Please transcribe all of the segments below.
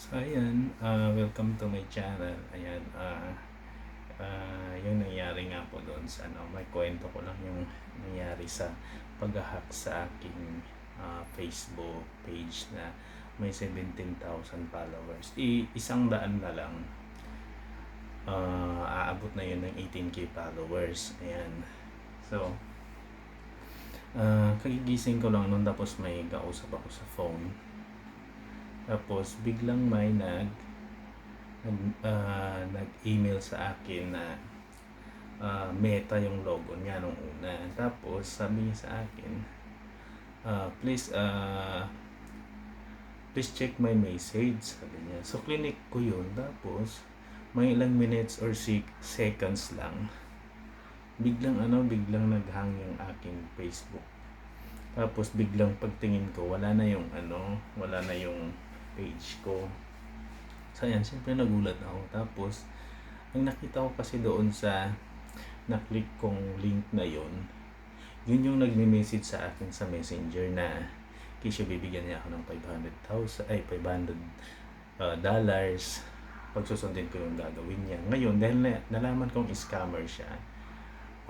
So ayan, uh, welcome to my channel. Ayan, uh, uh, yung nangyari nga po doon sa ano, may kwento ko lang yung nangyari sa pag-hack sa aking uh, Facebook page na may 17,000 followers. I isang daan na lang uh, aabot na yun ng 18k followers. Ayan. So, uh, kagigising ko lang noon tapos may kausap ako sa phone tapos biglang may nag nag, uh, nag-email sa akin na uh, meta yung logo niya nung una. Tapos sabi niya sa akin, uh, please uh, please check my message sabi niya. So clinic ko yun. Tapos may ilang minutes or sec- seconds lang biglang ano, biglang naghang yung aking Facebook. Tapos biglang pagtingin ko, wala na yung ano, wala na yung page ko. So ayan, siyempre nagulat ako. Tapos, ang nakita ko kasi doon sa na-click kong link na yon yun yung nagme-message sa akin sa messenger na kisyo bibigyan niya ako ng 500,000 ay 500 uh, dollars pag susundin ko yung gagawin niya. Ngayon, dahil na, nalaman kong scammer siya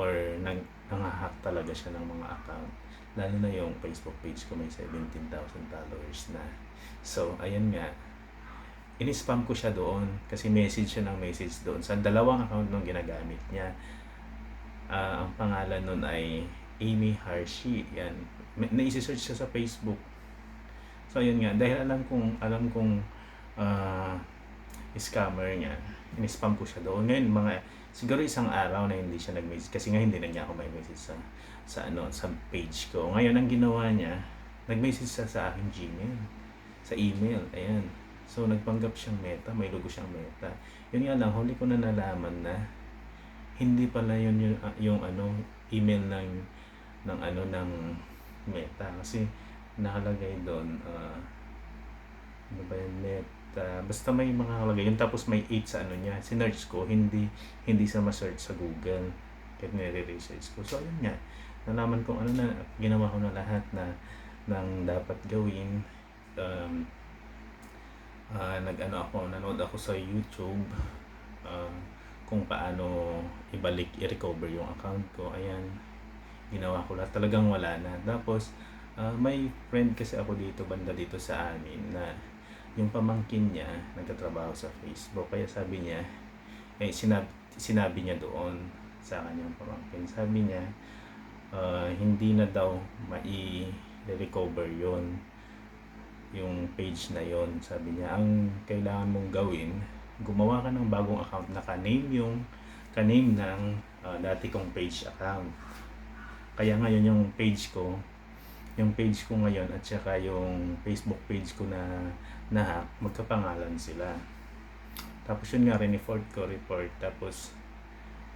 or nang, nangahack talaga siya ng mga account, lalo na yung Facebook page ko may 17,000 followers na So, ayan nga. In-spam ko siya doon kasi message siya ng message doon. Sa dalawang account nung ginagamit niya. Uh, ang pangalan nun ay Amy Hershey. Yan. Naisi-search siya sa Facebook. So, ayun nga. Dahil alam kong, alam kong uh, scammer niya, in-spam ko siya doon. Ngayon, mga, siguro isang araw na hindi siya nag-message kasi nga hindi na niya ako may message sa, sa, ano, sa page ko. Ngayon, ang ginawa niya, nag-message siya sa aking Gmail sa email. Ayan. So, nagpanggap siyang meta. May logo siyang meta. Yun nga lang, huli ko na nalaman na hindi pala yun yung, uh, yung ano, email ng ng ano ng meta kasi nakalagay doon uh, ano ba yung meta basta may mga nakalagay yun tapos may 8 sa ano niya sinearch ko hindi hindi sa ma-search sa Google kahit nire-research ko so ayun nga nalaman kong ano na ginawa ko na lahat na ng dapat gawin um, uh, nag-ano ako, nanood ako sa YouTube uh, kung paano ibalik, i-recover yung account ko. Ayan, ginawa ko lahat. Talagang wala na. Tapos, uh, may friend kasi ako dito, banda dito sa amin, na yung pamangkin niya, nagtatrabaho sa Facebook. Kaya sabi niya, eh, sinabi, sinabi niya doon sa kanyang pamangkin. Sabi niya, uh, hindi na daw mai-recover yon yung page na yon sabi niya ang kailangan mong gawin gumawa ka ng bagong account na ka-name yung ka-name ng uh, dati kong page account. Kaya ngayon yung page ko yung page ko ngayon at saka yung Facebook page ko na na magkapangalan sila. Tapos yun nga report ko report. Tapos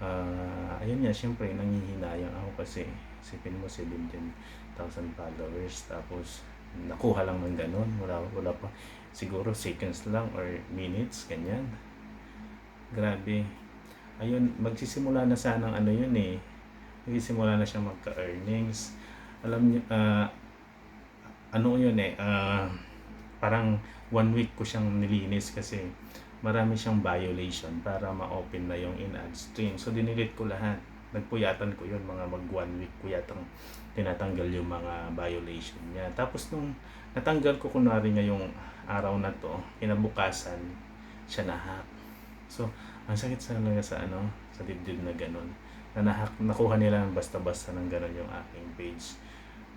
uh, ayun nga syempre nangihinayang ako kasi isipin mo 17,000 followers tapos nakuha lang ng ganun. Wala, wala pa. Siguro seconds lang or minutes, ganyan. Grabe. Ayun, magsisimula na sana ano yun eh. Magsisimula na siya magka-earnings. Alam niyo, uh, ano yun eh, uh, parang one week ko siyang nilinis kasi marami siyang violation para ma-open na yung in-ad stream. So, dinilit ko lahat nagpuyatan ko yun, mga mag one week ko yatang tinatanggal yung mga violation niya. Tapos nung natanggal ko kunwari niya yung araw na to, kinabukasan, siya na-hack. So, ang sakit sa talaga sa ano, sa dibdib na ganun. Na nahack, nakuha nila basta-basta ng ganun yung aking page.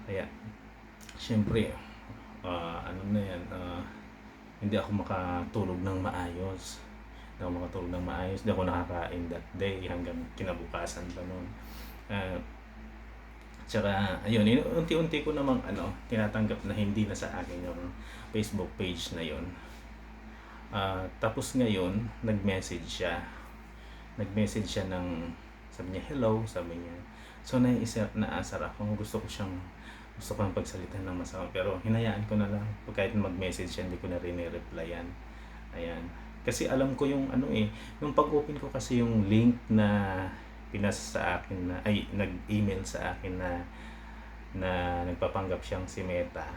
Kaya, syempre, uh, ano na yan, uh, hindi ako makatulog ng maayos hindi ako makatulog ng maayos, hindi ako nakakain that day hanggang kinabukasan pa noon. Uh, tsaka, ayun, unti-unti ko namang ano, tinatanggap na hindi na sa akin yung Facebook page na yun. Uh, tapos ngayon, nag-message siya. Nag-message siya ng, sabi niya, hello, sabi niya. So, naisip, naasar ako. Gusto ko siyang, gusto ko ng pagsalitan ng masama. Pero, hinayaan ko na lang. Kahit mag-message siya, hindi ko na rin i-replyan. Ayan. Kasi alam ko yung ano eh, yung pag-open ko kasi yung link na pinasa sa akin na, ay, nag-email sa akin na na nagpapanggap siyang si Meta.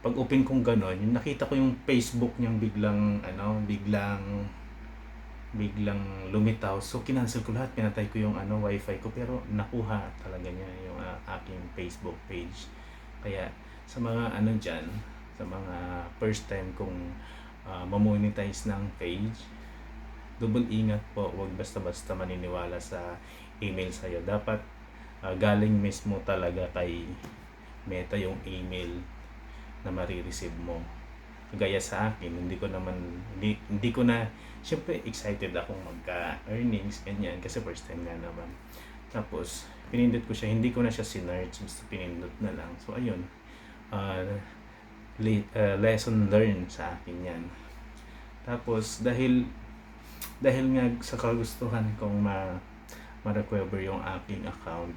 pag open kong ganon, yung nakita ko yung Facebook niyang biglang, ano, biglang, biglang lumitaw. So, kinancel ko lahat. Pinatay ko yung ano, wifi ko. Pero nakuha talaga niya yung ah, aking Facebook page. Kaya, sa mga ano dyan, sa mga first time kong uh, mamonetize ng page, double ingat po. Huwag basta-basta maniniwala sa email sa'yo. Dapat ah, galing mismo talaga kay Meta yung email na marireceive mo. Gaya sa akin, hindi ko naman, hindi, hindi ko na, syempre excited akong magka-earnings, ganyan, kasi first time nga naman. Tapos, pinindot ko siya, hindi ko na siya sinerge, basta pinindot na lang. So, ayun, uh, le- uh, lesson learned sa akin yan. Tapos, dahil, dahil nga sa kagustuhan kong ma, ma-recover yung aking account,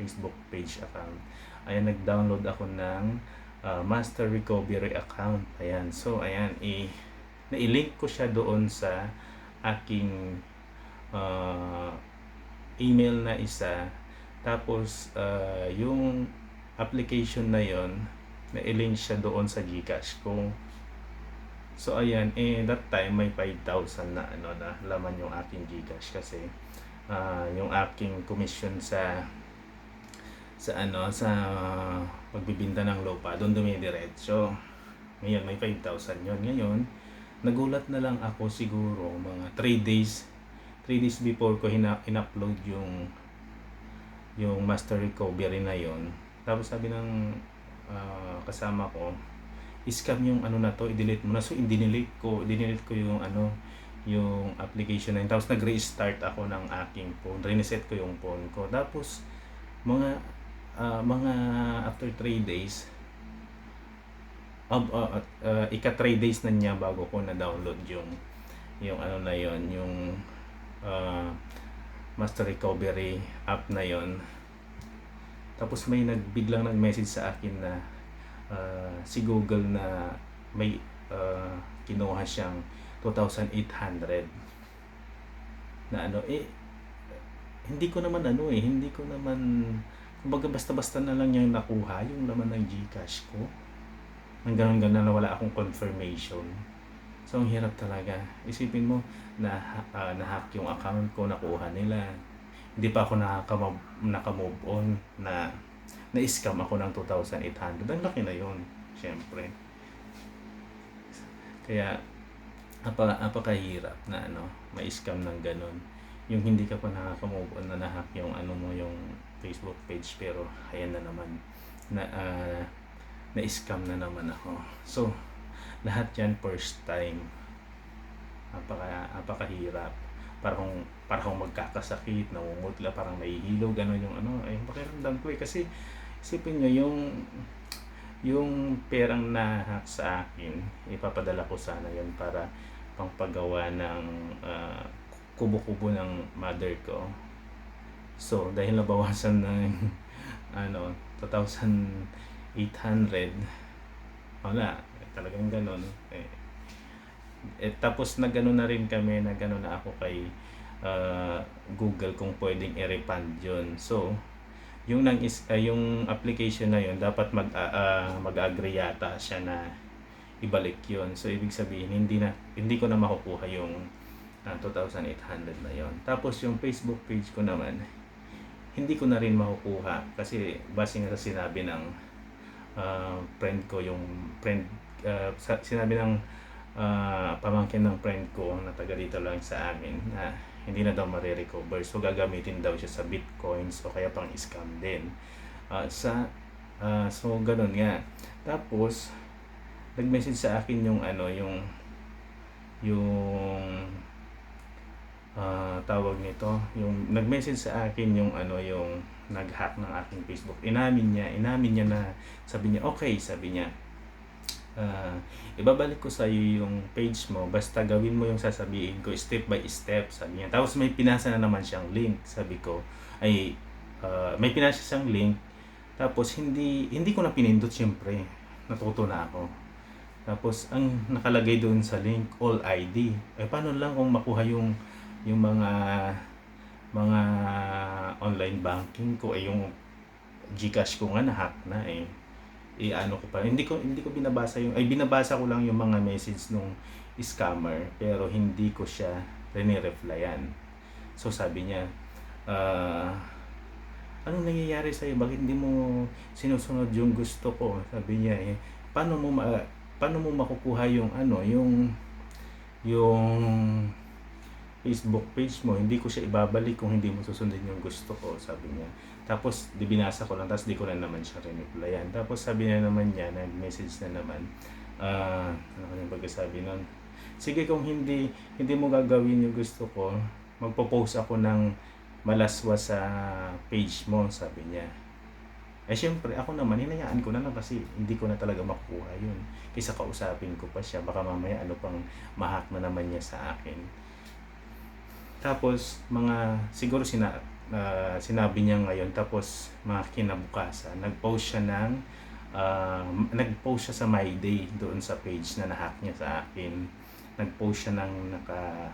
Facebook page account, ayan, nag-download ako ng uh, Master Recovery account. Ayan. So, ayan, i na-link ko siya doon sa aking uh, email na isa. Tapos, uh, yung application na yon na-link siya doon sa Gcash ko. So, ayan, eh, that time may 5,000 na, ano, na laman yung aking Gcash kasi uh, yung aking commission sa sa ano sa pagbibinta ng lupa doon dumidiretso ngayon may 5,000 yon ngayon nagulat na lang ako siguro mga 3 days 3 days before ko hina, in-upload yung yung master recovery na yon tapos sabi ng uh, kasama ko scam yung ano na to i-delete mo na so i-delete ko i-delete ko yung ano yung application na yun. Tapos nag-restart ako ng aking phone. Reset ko yung phone ko. Tapos mga uh, mga after 3 days uh, uh, uh, ika 3 days na niya bago ko na download yung yung ano na yon yung uh, master recovery app na yon tapos may nagbiglang nag-message sa akin na uh, si Google na may uh, kinuha siyang 2,800 na ano eh hindi ko naman ano eh hindi ko naman Kumbaga basta-basta na lang niya nakuha yung laman ng Gcash ko. Nang ganun ganun na wala akong confirmation. So ang hirap talaga. Isipin mo na uh, na-hack yung account ko, nakuha nila. Hindi pa ako nakaka-move, on na na-scam ako ng 2,800. Ang laki na yun, syempre. Kaya, apa, apakahirap na ano, ma-scam ng ganun. Yung hindi ka pa nakaka-move on na na-hack yung ano mo, yung Facebook page pero ayan na naman na uh, na-scam na naman ako. So, lahat yan first time. Napaka, napakahirap. Parang, parang magkakasakit, namumutla, parang nahihilo, gano'n yung ano, ay pakiramdam ko eh. Kasi, isipin nyo, yung, yung perang nahack sa akin, ipapadala ko sana yun para pangpagawa ng uh, kubo-kubo ng mother ko So, dahil nabawasan ng ano, 2,800 wala, talagang ganun. Eh, eh, tapos nagano na rin kami, nagano na ako kay uh, Google kung pwedeng i-refund yun. So, yung nang is uh, yung application na yun dapat mag uh, mag-agree yata siya na ibalik yun. So ibig sabihin hindi na hindi ko na makukuha yung uh, 2,800 na yon. Tapos yung Facebook page ko naman hindi ko na rin makukuha kasi base nga sa sinabi ng uh, friend ko yung friend uh, sinabi ng uh, pamangkin ng friend ko na taga dito lang sa amin na hindi na daw marirecover so gagamitin daw siya sa bitcoins o kaya pang scam din. Uh, sa uh, so ganun nga. Tapos nag-message sa akin yung ano yung yung uh, tawag nito, yung nag-message sa akin yung ano yung nag-hack ng aking Facebook. Inamin niya, inamin niya na sabi niya, okay, sabi niya. Uh, ibabalik ko sa iyo yung page mo basta gawin mo yung sasabihin ko step by step sabi niya. Tapos may pinasa na naman siyang link sabi ko. Ay uh, may pinasa siyang link. Tapos hindi hindi ko na pinindot syempre natuto na ako. Tapos ang nakalagay doon sa link all ID eh paano lang kung makuha yung yung mga mga online banking ko ay eh, yung GCash ko nga na-hack na eh. i-ano ko pa. Hindi ko hindi ko binabasa yung ay binabasa ko lang yung mga message nung scammer pero hindi ko siya rene-replyan. So sabi niya, ah anong nangyayari sa iyo? Bakit hindi mo sinusunod yung gusto ko? Sabi niya eh, paano mo ma paano mo makukuha yung ano, yung yung Facebook page mo, hindi ko siya ibabalik kung hindi mo susundin yung gusto ko, sabi niya. Tapos, di binasa ko lang, tapos di ko na naman siya reneplyan. Tapos sabi niya naman niya, nag-message na naman, ah, ano yung pagkasabi nun, sige kung hindi, hindi mo gagawin yung gusto ko, magpo-post ako ng malaswa sa page mo, sabi niya. Eh syempre, ako naman, hinayaan ko na lang kasi hindi ko na talaga makukuha yun. Kaysa kausapin ko pa siya, baka mamaya ano pang mahak na naman niya sa akin. Tapos, mga, siguro sina, ah, sinabi niya ngayon, tapos mga kinabukasan, nag-post siya ng, ah, nag-post siya sa My Day doon sa page na nahack niya sa akin. Nag-post siya ng naka,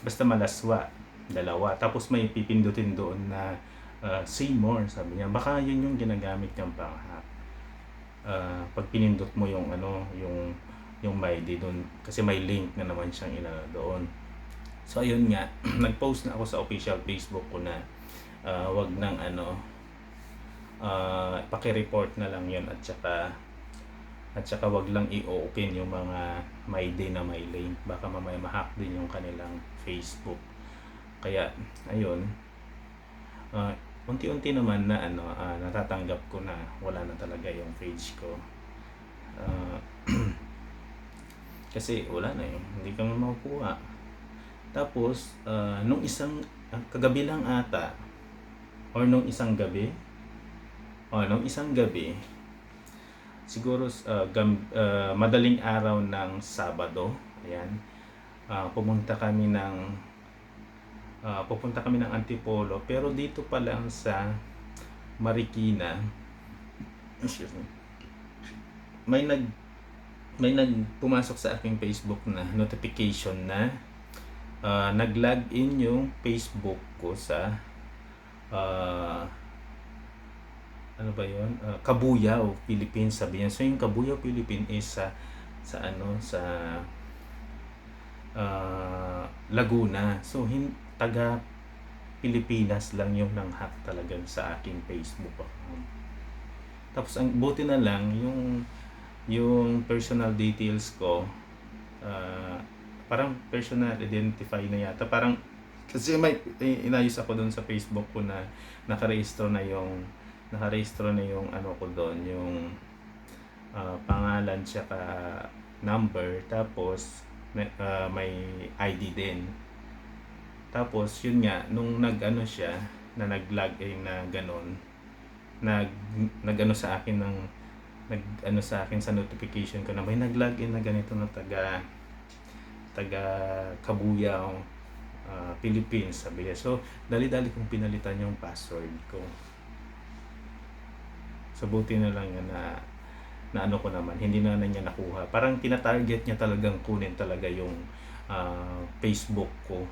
basta malaswa, dalawa. Tapos may pipindutin doon na uh, say more, sabi niya. Baka yun yung ginagamit niyang pang-hack. Ah, pag pinindot mo yung ano, yung yung My Day doon kasi may link na naman siyang inano doon. So ayun nga, nag-post na ako sa official Facebook ko na ah, wag nang ano ah paki-report na lang 'yon at saka at saka wag lang i-open yung mga may day na may link baka mamaya ma-hack din yung kanilang Facebook. Kaya ayun ah, unti-unti naman na ano ah, natatanggap ko na wala na talaga yung page ko. Ah, kasi wala na eh, hindi ka makukuha. Tapos, ah, nung isang, ah, kagabi lang ata, or nung isang gabi, o nung isang gabi, siguro uh, gam, ah, madaling araw ng Sabado, ayan, ah, pumunta kami ng, ah, pupunta kami ng Antipolo, pero dito pa lang sa Marikina, may nag, may nag pumasok sa aking Facebook na notification na uh, nag-login yung Facebook ko sa uh, ano ba yun? Uh, Kabuyao, Philippines sabi niya. So yung Kabuyao, Philippines is sa sa ano sa uh, Laguna. So hin taga Pilipinas lang yung nang-hack talaga sa aking Facebook account. Tapos ang buti na lang yung yung personal details ko uh, parang personal identify na yata. Parang kasi may eh, inayos ako doon sa Facebook ko na nakarehistro na yung nakarehistro na yung ano ko doon yung uh, pangalan tsaka number. Tapos uh, may ID din. Tapos yun nga nung nag-ano siya na nag-login na ganon nag nag-ano sa akin ng nag ano sa akin sa notification ko na may nag-login na ganito na taga taga Kabuyao uh, Philippines sabi niya. So dali-dali kong pinalitan yung password ko. So na lang na na ano ko naman hindi na, na niya nakuha. Parang tina-target niya talagang kunin talaga yung uh, Facebook ko.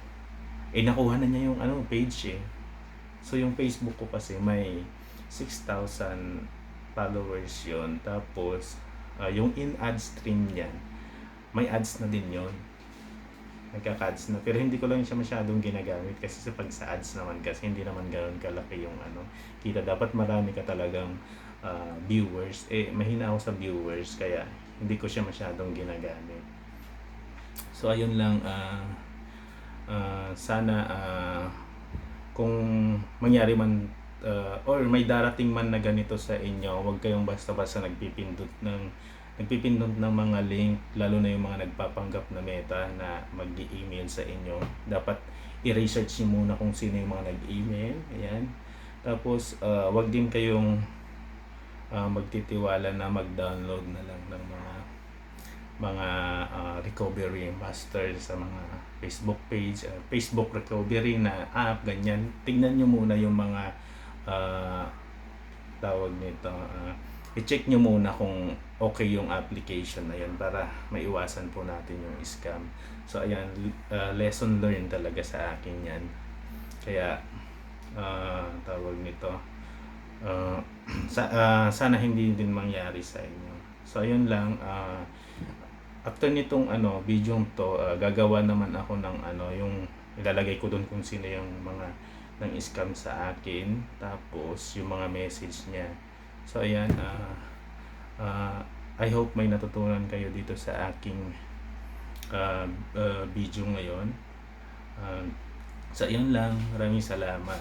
Eh nakuha na niya yung ano page eh. So yung Facebook ko kasi may 6,000 followers yon tapos uh, yung in ad stream niyan may ads na din yon nagka-ads na. Pero hindi ko lang siya masyadong ginagamit kasi sa pag sa ads naman kasi hindi naman ganoon kalaki yung ano kita. Dapat marami ka talagang uh, viewers. Eh mahina ako sa viewers kaya hindi ko siya masyadong ginagamit. So ayun lang uh, uh, sana uh, kung mangyari man uh, or may darating man na ganito sa inyo, huwag kayong basta-basta nagpipindot ng nagpipindot ng mga link, lalo na yung mga nagpapanggap na meta na mag-email sa inyo. Dapat i-research niyo muna kung sino yung mga nag-email. Ayan. Tapos, uh, wag din kayong uh, magtitiwala na mag-download na lang ng mga mga uh, recovery master sa mga Facebook page, uh, Facebook recovery na app, ganyan. Tingnan nyo muna yung mga uh, tawag nito, uh, i-check nyo muna kung okay yung application na yan para maiwasan po natin yung scam. So ayan, uh, lesson learned talaga sa akin yan. Kaya, uh, tawag nito, ah, sa, ah, sana hindi din mangyari sa inyo. So ayun lang ah, after nitong ano video to ah, gagawa naman ako ng ano yung ilalagay ko doon kung sino yung mga nang scam sa akin tapos yung mga message niya. So ayan ah ah, I hope may natutunan kayo dito sa aking ah, ah, video ngayon. Ah, so yun lang, maraming salamat.